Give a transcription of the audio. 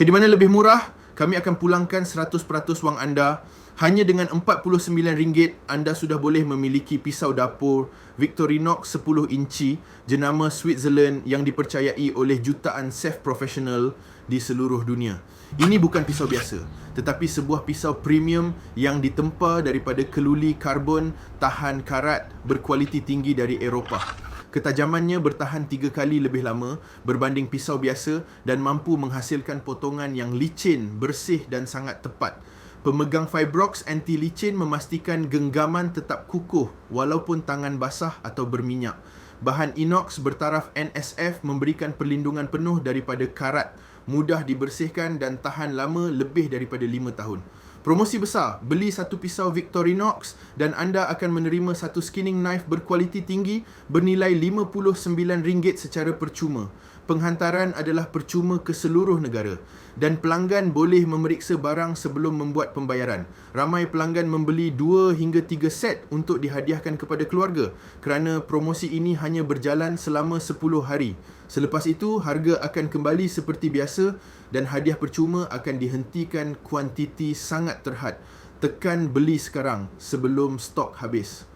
Okay, di mana lebih murah, kami akan pulangkan 100% wang anda. Hanya dengan RM49 anda sudah boleh memiliki pisau dapur Victorinox 10 inci jenama Switzerland yang dipercayai oleh jutaan chef profesional di seluruh dunia. Ini bukan pisau biasa, tetapi sebuah pisau premium yang ditempa daripada keluli karbon tahan karat berkualiti tinggi dari Eropah. Ketajamannya bertahan tiga kali lebih lama berbanding pisau biasa dan mampu menghasilkan potongan yang licin, bersih dan sangat tepat. Pemegang Fibrox anti-licin memastikan genggaman tetap kukuh walaupun tangan basah atau berminyak. Bahan inox bertaraf NSF memberikan perlindungan penuh daripada karat, mudah dibersihkan dan tahan lama lebih daripada 5 tahun. Promosi besar, beli satu pisau Victorinox dan anda akan menerima satu skinning knife berkualiti tinggi bernilai RM59 secara percuma penghantaran adalah percuma ke seluruh negara dan pelanggan boleh memeriksa barang sebelum membuat pembayaran. Ramai pelanggan membeli 2 hingga 3 set untuk dihadiahkan kepada keluarga kerana promosi ini hanya berjalan selama 10 hari. Selepas itu, harga akan kembali seperti biasa dan hadiah percuma akan dihentikan kuantiti sangat terhad. Tekan beli sekarang sebelum stok habis.